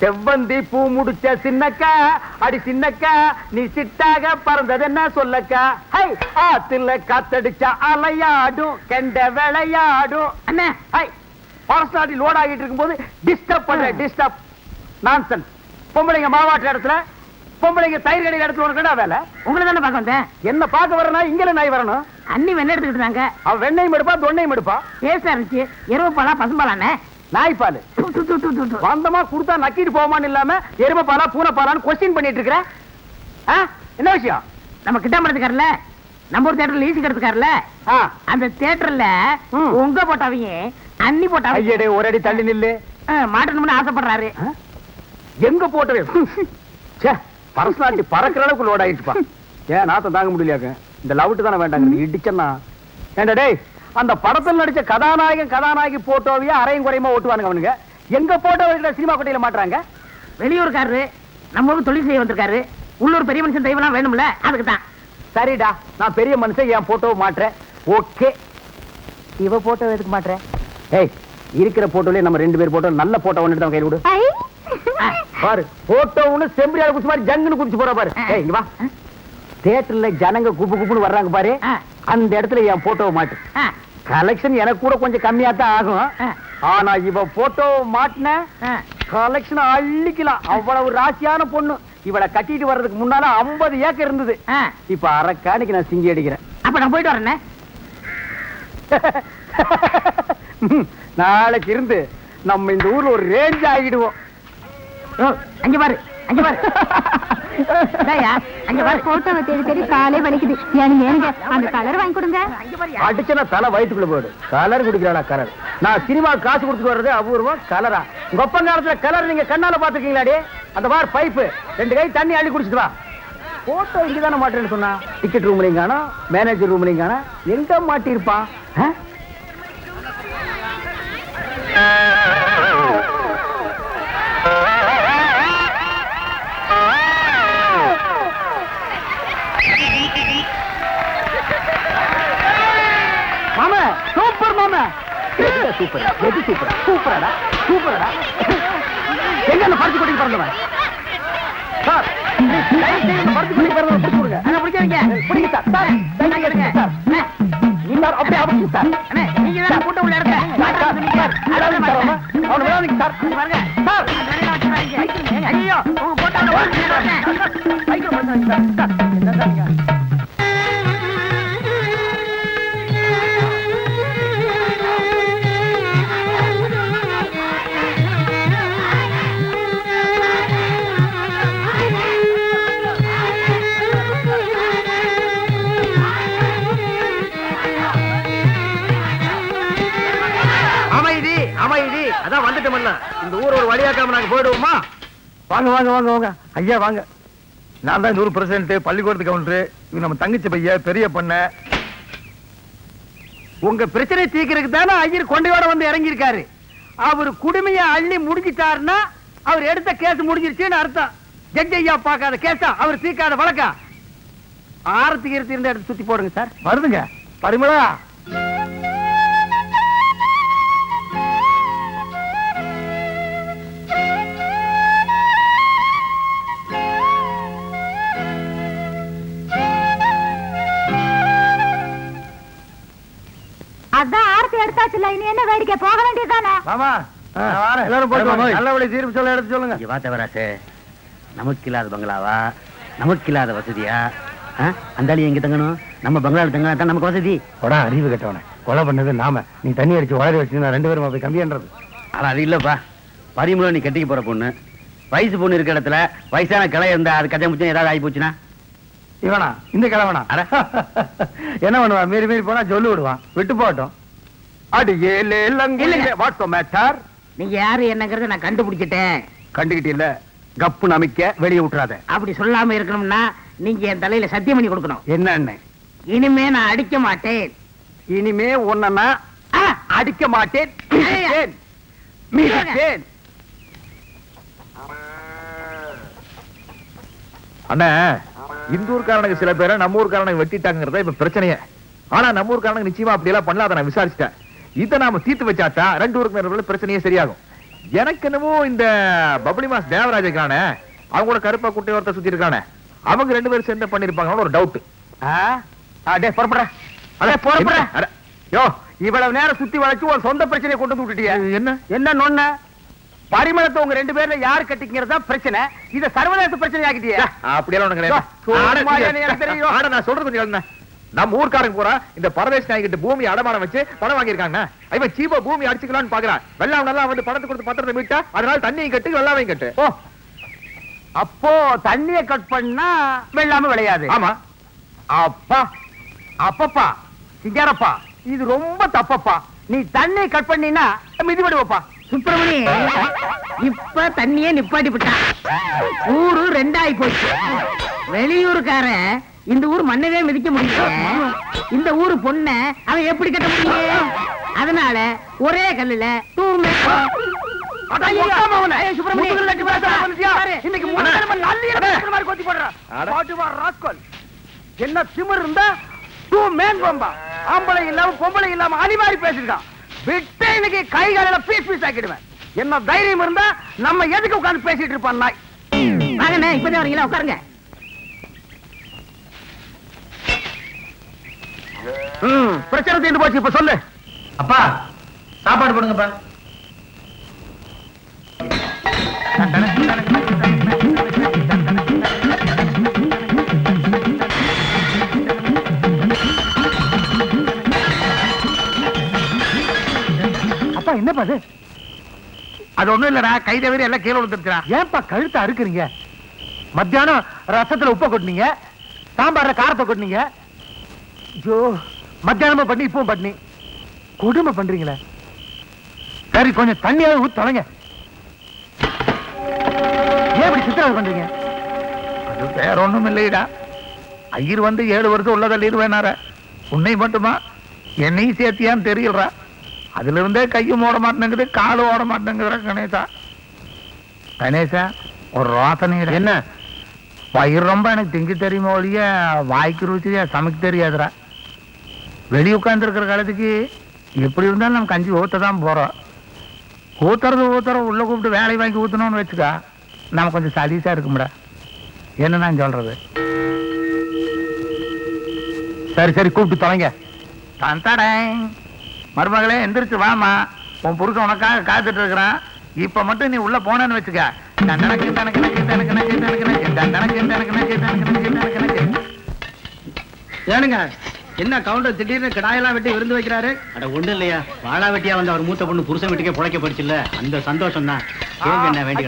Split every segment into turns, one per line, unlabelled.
செவ்வந்தி பூ முடிச்ச சின்னக்கா அடி சின்னக்கா நீ சிட்டாக பறந்தது என்ன சொல்லக்கா? ஹை ஆத்துல காத்தடிச்சா அலையாடும் கெண்ட விளையாடும்.
அண்ணே
ஹை பாரஸ்டாடி லோட் ஆகிட்டு இருக்கும்போது டிஸ்டர்ப் பண்ற டிஸ்டர்ப் நான்சென்ஸ் பொம்பளைங்க மாவாட்டுற இடத்துல பொம்பளைங்க தயிர் கடைக்கு இடத்துல உனக்கு என்ன வேலை?
உங்களை தானே பார்க்க வந்தேன்.
என்ன பார்க்க வரனா இங்கல நாய் வரணும்.
அண்ணி வெண்ணெய் எடுத்துக்கிட்டு இருந்தாங்க.
அவன் வெண்ணையும் எடுப்பா தொன்னையும் எடுப்பா.
டேஸ்டா இருந்துச்சு எருவ பாலா பசும்பாலாண்ணே. து, து.
வந்தமா கொடுத்தா நக்கிட்டு போமான்னு இல்லாம எருமை பாலா பூனை பாலான்னு கொஸ்டின் பண்ணிட்டு இருக்கிற? என்ன விஷயம்?
நம்ம கிட்டாம இருக்காருல்ல நம்ம ஒரு தேட்டர்ல ஈசி கிடத்துக்காருல்ல. அந்த தேட்டர்ல. உங்க போட்டாவையும் அண்ணி
ஐயடே ஒரு அடி தள்ளி நில்லு.
மாட்டணும்னு ஆசைப்படுறாரு?
எங்க போட்டவே? ச்சே பரசனாட்டி பறக்கிற அளவுக்கு லோட் ஆயிடுச்சுப்பா. ஏன் நாத்தம் தாங்க முடியலையாக்க இந்த லவுட்டு தானே வேண்டாங்க. இடிச்சன்னா. ஏண்டா டேய் அந்த படத்தில் நடிச்ச கதாநாயகன் கதாநாயகி போட்டோவையே அரையும் குறையுமா ஓட்டுவானுங்க அவனுங்க. எங்க போட்டோ சினிமா கொட்டையில மாட்டுறாங்க?
வெளியூருக்காரரு நம்ம ஊருக்கு தொழில் செய்ய வந்திருக்காரு. உள்ளூர் பெரிய மனுஷன் தெய்வம்லாம் வேணும்ல அதுக்கு தான்
சரிடா நான் பெரிய மனுஷன் என் போட்டோவை மாட்டுறேன். ஓகே. இவ போட்டோ எதுக்கு மாட்டுறேன் ஏய் இருக்கிற போட்டோலயே நம்ம ரெண்டு பேர் போட்டோ நல்ல போட்டோ ஒன்று தான் கையில் விடு பாரு போட்டோ ஒண்ணு செம்பரியால குடிச்சு மாதிரி ஜங்குன்னு குடிச்சு போற பாரு. ஏய் இங்க வா. தியேட்டர்ல ஜனங்க குப்பு குப்புன்னு வர்றாங்க பாரு. அந்த இடத்துல என் போட்டோவை மாட்டு. கலெக்ஷன் எனக்கு கூட கொஞ்சம் கம்மியா தான் ஆகும். ஆனா இவ போட்டோ மாட்டின. கலெக்ஷன் அள்ளிக்கலாம். அவ்வளவு ராசியான பொண்ணு. இவளை கட்டிட்டு வர்றதுக்கு முன்னால 50 ஏக்கர் இருந்தது. இப்ப அரக்காணிக்கு நான் சிங்கி அடிக்கிறேன்.
அப்ப நான் போயிட்டு வரேண்ணே
நாளைக்கு இருந்து நம்ம இந்த ஊர்ல ஒரு ரேஞ்ச் ஆகிடுவோம்.
அங்க பாரு அங்க பாரு. அங்க பாரு.
போட்டோவை தேடி தேடி காலே வலிக்குது. எனக்கு ஏனுங்க அந்த கலர் வாங்கி கொடுங்க.
அங்க பாரு
அடிச்சனா தலை வயிற்றுக்குள்ள போயிடு. கலர் குடிக்கிறாளா கலர் நான் சினிமா காசு கொடுத்துட்டு வர்றது அபூர்வம் கலரா உங்க காலத்துல கலர் நீங்க கண்ணால பாத்துக்கீங்களாடி அந்த பார் பைப்பு ரெண்டு கை தண்ணி அள்ளி குடிச்சிட்டு வா. போட்டோ இங்க தானே மாட்டேன்னு சொன்னா டிக்கெட் ரூம்லையும் காணோம் மேனேஜர் ரூம்லையும் காணோம். எங்க மாட்டிருப்பான் சூப்பர் மாமா சூப்பர் எது சூப்பர் சூப்பரடா சூப்பரடா எங்க அந்த பருத்தி கொட்டி பிறந்தவன் சார் பருத்தி கொட்டி பிறந்தவன் பிடிச்சு கொடுங்க
அண்ணா, பிடிக்காதீங்க.
பிடிங்க சார் சார்
எடுங்க.
அப்படியே
அண்ணே, நீங்க தானே உள்ள
சார் அவனை. விடாதீங்க சார்
பாருங்க.
சார்.
ஐயோ, உங்க
சார் அதான் வந்துட்டோம்ல இந்த ஊர் ஒரு வழியாக்காம நாங்க போயிடுவோமா?
வாங்க வாங்க வாங்க வாங்க. ஐயா வாங்க. நான் தான் நூறு ஊர் பிரசிடண்ட் பள்ளிக்கூடத்து கவுண்டரு. இவன் நம்ம தங்கச்சி பைய பெரிய பண்ண.
உங்க பிரச்சனை தீக்கிறதுக்கு தானே ஐயர் கொண்டையோட வந்து இறங்கியிருக்காரு. அவர் குடுமையை அள்ளி முடிஞ்சிட்டாருன்னா அவர் எடுத்த கேஸ் முடிஞ்சிருச்சுன்னு அர்த்தம். ஜட்ஜ் ஐயா பார்க்காத கேஸா? அவர் தீக்காத வழக்கா? ஆரத்தி இருந்த இடத்து சுத்தி போடுங்க சார்.
வருதுங்க. பரிமளா.
அதான் ஆரத்தி எடுத்தாச்சுல இனி என்ன வேடிக்கை? போக வேண்டியதுதானே?
மாமா. எல்லாரும் போயிட்டு வாங்க. நல்ல வழி தீர்ப்பு சொல்ல எடுத்து சொல்லுங்க.
இங்க வா தவராசே. நமக்கு இல்லாத பங்களாவா? நமக்கு இல்லாத வசதியா? ஆ? அந்த ஆளு எங்க தங்கணும்? நம்ம பங்களால தங்கினா தான் நமக்கு வசதி.
போடா அறிவு கட்டவனே. கொலை பண்ணது நாம. நீ தண்ணி அடிச்சு வளர வச்சு ரெண்டு பேரும் போய் கம்பியன்றது.
ஆனா அது இல்லப்பா. பரிமுறை நீ கட்டிக்க போற பொண்ணு. வயசு பொண்ணு இருக்க இடத்துல வயசான கிளை இருந்தா அது கதை முச்சம் ஏதாவது ஆகி போச்சுன்னா?
இவனா? இந்த கிழவனா. என்ன பண்ணுவான்? மீறி மீறி போனா சொல்லி விடுவான் விட்டு போகட்டும்.
அடி வாட்ஸ் மேட்டர்
நீங்க யாரு என்னங்கறத நான் கண்டுபிடிச்சிட்டேன்.
கண்டுகிட்டு இல்ல கப்பு நமிக்க வெளியே விட்டுறாத.
அப்படி சொல்லாம இருக்கணும்னா நீங்க என் தலையில சத்தியம் பண்ணி கொடுக்கணும்.
என்ன
இனிமே நான் அடிக்க மாட்டேன்.
இனிமே உன்ன
ஆ,
அடிக்க மாட்டேன். மிதித்தேன்.
அண்ணா. இந்த சில பேரை நம்ம ஊர்க்காரனுக்கு வெட்டிட்டாங்கிறத இப்ப பிரச்சனையே. ஆனா நம்ம ஊர்க்காரனுக்கு நிச்சயமா அப்படி எல்லாம் பண்ணலாத நான் விசாரிச்சிட்டேன். இதை நாம தீர்த்து வச்சாத்தா ரெண்டு ஊருக்கு பிரச்சனையே சரியாகும். எனக்கு என்னமோ இந்த பப்ளி மாஸ் தேவராஜக்கான அவங்களோட கருப்பா குட்டி ஒருத்த சுத்தி இருக்கானே. அவங்க ரெண்டு பேரும் சேர்ந்து பண்ணிருப்பாங்கன்னு ஒரு டவுட்
அடே யோ இவ்வளவு நேரம் சுத்தி வளைச்சு ஒரு சொந்த பிரச்சனையை கொண்டு வந்து விட்டுட்டியா.
என்ன?
என்ன நொன்ன பரிமளத்தை உங்க ரெண்டு பேர்ல யார் கட்டிக்கிறது தான் பிரச்சனை? இத சர்வதேச பிரச்சனை ஆக்கிட்டியா.
அப்படியெல்லாம் ஒண்ணு நான் சொல்றது கொஞ்சம். நம்ம ஊர்க்காரங்க பூரா இந்த பரதேஷ் நாய்கிட்ட பூமி அடமானம் வச்சு பணம் வாங்கியிருக்காங்க. இவன் சீப்பா பூமி அடிச்சுக்கலாம்னு பாக்குறான் வெள்ளாம் நல்லா வந்து பணத்தை கொடுத்து பத்திரத்தை மீட்டா அதனால தண்ணியும் கட்டு வெள்ளாமையும் கட்டு.
ஓ. அப்போ தண்ணிய கட் பண்ணா வெள்ளாம விளையாது.
ஆமா.
அப்பா அப்பப்பா சிங்காரப்பா இது ரொம்ப தப்பப்பா. நீ தண்ணி கட் பண்ணினா மிதிபடி வைப்பா
சுப்பிரமணி இப்ப தண்ணியே நிப்பாட்டி விட்டான் ஊரு ரெண்டாயி போச்சு. வெளியூருக்கார இந்த ஊர் மண்ணவே மிதிக்க முடியும் இந்த ஊரு பொண்ண அவன் எப்படி கட்ட முடியும்? அதனால ஒரே கல்லுல
தூர்மே என்ன திமிர் இருந்தா தூ மேன் ஆம்பளை இல்லாம பொம்பளை இல்லாம அடிமாறி பேசிருக்கான் விட்டு இன்னைக்கு கை காலில பீஸ் பீஸ் ஆக்கிடுவேன். என்ன தைரியம் இருந்தா நம்ம எதுக்கு உட்கார்ந்து பேசிட்டு இருப்பான் நாய்
வாங்கண்ணே இப்பதான் வரீங்களா? உட்காருங்க.
ம், பிரச்சனை தீர்ந்து போச்சு இப்ப சொல்லு.
அப்பா சாப்பாடு போடுங்கப்பா.
அப்பா என்ன பாது
அது ஒண்ணும் இல்லடா கை தவிர எல்லாம் கீழே விழுந்துருச்சா
ஏன்பா கழுத்தை அறுக்குறீங்க? மத்தியானம் ரசத்துல உப்பை கொட்டினீங்க சாம்பார்ல காரத்தை கொட்டினீங்க. ஐயோ மத்தியானமும் பண்ணி இப்பவும் பண்ணி. கொடுமை பண்றீங்களே. சரி கொஞ்சம் தண்ணியாவது ஊத்து தொலைங்க. ஏன் இப்படி சித்திரவதை பண்றீங்க?
அது வேற ஒண்ணும் இல்லையடா ஐயர் வந்து ஏழு வருஷம் உள்ள தள்ளிடுவேனார உன்னை மட்டுமா? என்னையும் சேர்த்தியான்னு தெரியலடா. அதுல இருந்தே கையும் ஓட மாட்டேங்குது காலும் ஓட மாட்டேங்குதுடா கணேசா. கணேசா ஒரு ரோசனை என்ன? பயிர் ரொம்ப எனக்கு திங்க தெரியுமா ஒழிய வாய்க்கு ருச்சியா சமைக்க தெரியாதுடா. வெளியே உட்காந்துருக்கிற காலத்துக்கு எப்படி இருந்தாலும் நம்ம கஞ்சி ஊத்த தான் போறோம். ஊத்துறது ஊத்துறோம் உள்ள கூப்பிட்டு வேலை வாங்கி ஊத்தணும்னு வச்சுக்கா நம்ம கொஞ்சம் சலீசா இருக்கும்டா. என்ன நான் சொல்றது?
சரி சரி கூப்பிட்டு தொலைங்க.
தந்தாடே மருமகளே எந்திரிச்சு வாமா உன் புருஷன் உனக்காக காத்துட்டு இருக்கிறான் இப்ப மட்டும் நீ உள்ள போனேன்னு வச்சுக்க
ஏனுங்க என்ன கவுண்டர் திடீர்னு கடாயெல்லாம் வெட்டி விருந்து வைக்கிறாரு அட ஒண்ணு இல்லையா வாழா வெட்டியா வந்த அவர் மூத்த பொண்ணு புருஷன் வீட்டுக்கே புழைக்க போயிடுச்சு இல்ல அந்த சந்தோஷம் தான் என்ன வேண்டி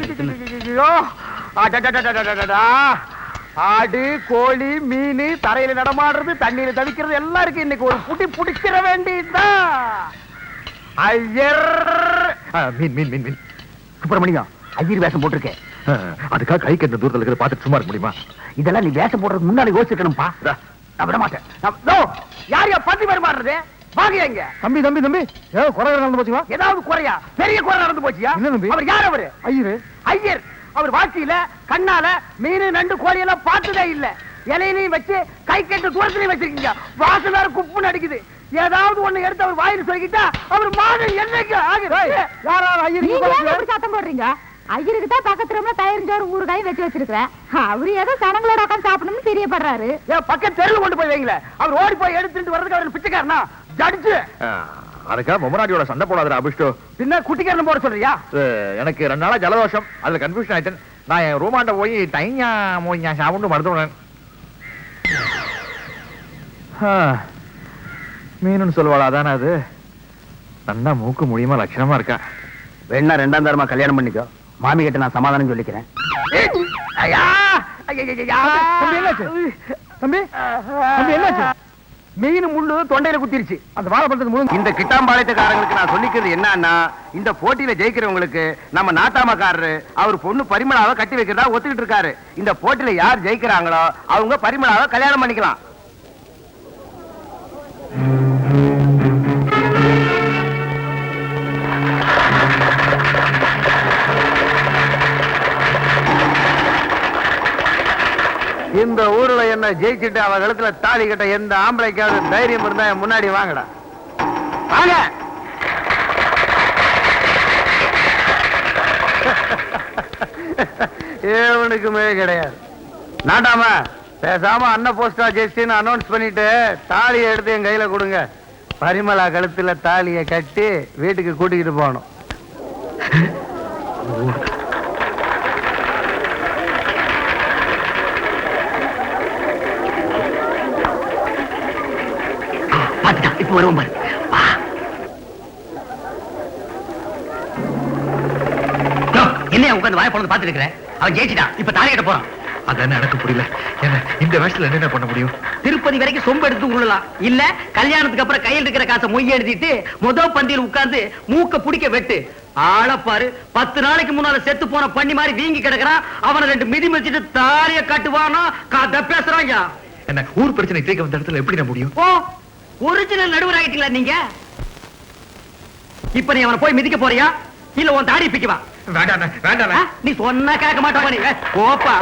ஆடு கோழி மீன் தரையில நடமாடுறது தண்ணியில தவிக்கிறது எல்லாம் இருக்கு இன்னைக்கு ஒரு புடி புடிச்சிட வேண்டியதுதான் ஐயர்!
மீன் மீன் மீன் மீன்.
சுப்பிரமணியம் ஐயர் வேஷம் போட்டிருக்கேன்.
அதுக்காக கை கட்ட தூரத்துல இருக்கிற பார்த்துட்டு சும்மா இருக்க முடியுமா?
இதெல்லாம் நீ வேஷம் போடுறதுக்கு முன்னாடி யோசிக்கணும்பா. நான் விட மாட்டேன். யார் யார் பத்தி பரிமாறுறது வாங்க
தம்பி தம்பி தம்பி. ஏதோ குறை நடந்து போச்சுவா
ஏதாவது குறையா? பெரிய குறை நடந்து போச்சியா. அவர் யார் அவரு?
ஐயரு.
ஐயர். அவர் வாழ்க்கையில கண்ணால மீன் நண்டு கோழி எல்லாம் பார்த்ததே இல்ல. இலையிலையும் வச்சு கை கட்டு தூரத்திலையும் வச்சிருக்கீங்க. வாசல் வேற குப்புன்னு அடிக்குது. ஏதாவது ஒண்ணு எடுத்து அவர் வாயில் சொல்லிக்கிட்டா அவர் மாதம் என்னைக்கு ஆகுது? யாராவது
சத்தம் போடுறீங்க? ஐயருக்கு தான் பக்கத்து ரூம்ல தயிர் சோறு ஊறுகாய் வச்சு வச்சிருக்கிறேன். அவரு ஏதோ சனங்களோட உட்காந்து சாப்பிடணும்னு பிரியப்படுறாரு
ஏன் பக்கம் தெருவில் கொண்டு போய் வைங்களேன். அவர் ஓடி போய் எடுத்துட்டு வர்றதுக்கு அவர் பிச்சைக்காரனா? ஜடிச்சு
அதுக்காக பொம்மராட்டியோட சண்டை போடாத அபிஷ்டோ.
பின்ன குட்டிக்காரன் போட சொல்றியா?
எனக்கு ரெண்டு நாளா ஜலதோஷம். அதுல கன்ஃபியூஷன் ஆயிட்டேன். நான் என் ரூமாண்ட போய் டையா மோய்யா சாப்பிட்டு மருத்துவன் மீனுன்னு சொல்லுவாளா அதானே அது? நல்லா மூக்கு முடியுமா லட்சணமா இருக்கா.
வேணா ரெண்டாம் தரமா கல்யாணம் பண்ணிக்கோ. மாமி கிட்ட நான் சமாதானம் சொல்லிக்கிறேன்.
தம்பி, என்னாச்சு? தம்பி தம்பி, என்னாச்சு?
மீன் முள்ளு தொண்டையில குத்திருச்சு.
அந்த வாழைப்பழத்துக்கு முழு
இந்த கிட்டாம்பாளையத்துக்காரங்களுக்கு நான் சொல்லிக்கிறது என்னன்னா இந்த போட்டியில ஜெயிக்கிறவங்களுக்கு நம்ம நாட்டாமக்காரரு அவர் பொண்ணு பரிமளாவை கட்டி வைக்கிறதா ஒத்துக்கிட்டு இருக்காரு. இந்த போட்டியில யார் ஜெயிக்கிறாங்களோ அவங்க பரிமளாவை கல்யாணம் பண்ணிக்கலாம். ஜெயிச்சுட்டு அவ கழுத்துல தாலி கட்ட எந்த ஆம்பளைக்காவது தைரியம் இருந்தா முன்னாடி வாங்கடா. வாங்க!
ஏவனுக்குமே கிடையாது. நாட்டாம பேசாம அன்ன போஸ்டா ஜெயிச்சின்னு அனௌன்ஸ் பண்ணிட்டு தாலியை எடுத்து என் கையில கொடுங்க. பரிமளா கழுத்துல தாலியை கட்டி வீட்டுக்கு கூட்டிக்கிட்டு போகணும்.
இப்ப வருவோம் பாரு. என்னையா உட்கார்ந்து வாய பொழுது பாத்துட்டு இருக்கிற? அவன் ஜெயிச்சிட்டான். இப்ப தாலி கட்ட போறான்.
அதான் எனக்கு புரியல என்ன இந்த வயசுல என்ன பண்ண முடியும்?
திருப்பதி வரைக்கும் சொம்பு எடுத்து உருளலாம். இல்ல கல்யாணத்துக்கு அப்புறம் கையில் இருக்கிற காசை மொய் எழுதிட்டு முத பந்தியில் உட்கார்ந்து மூக்க புடிக்க வெட்டு. ஆளப்பாரு பத்து நாளைக்கு முன்னால செத்து போன பண்ணி மாதிரி வீங்கி கிடக்குறான். அவனை ரெண்டு மிதி மிதிச்சிட்டு தாலிய கட்டுவானா கதை பேசுறாங்க.
என்ன ஊர் பிரச்சனை தீர்க்க வந்த இடத்துல எப்படி முடியும்?
ஓ ஒரிஜினல் நடுவர் ஆயிட்டீங்களா நீங்க? இப்ப நீ அவனை போய் மிதிக்க போறியா? இல்ல உன் தாடி பிக்கவா?
வேண்டாம் வேண்டாம்
நீ சொன்னா கேட்க மாட்டா நீ? கோப்பா.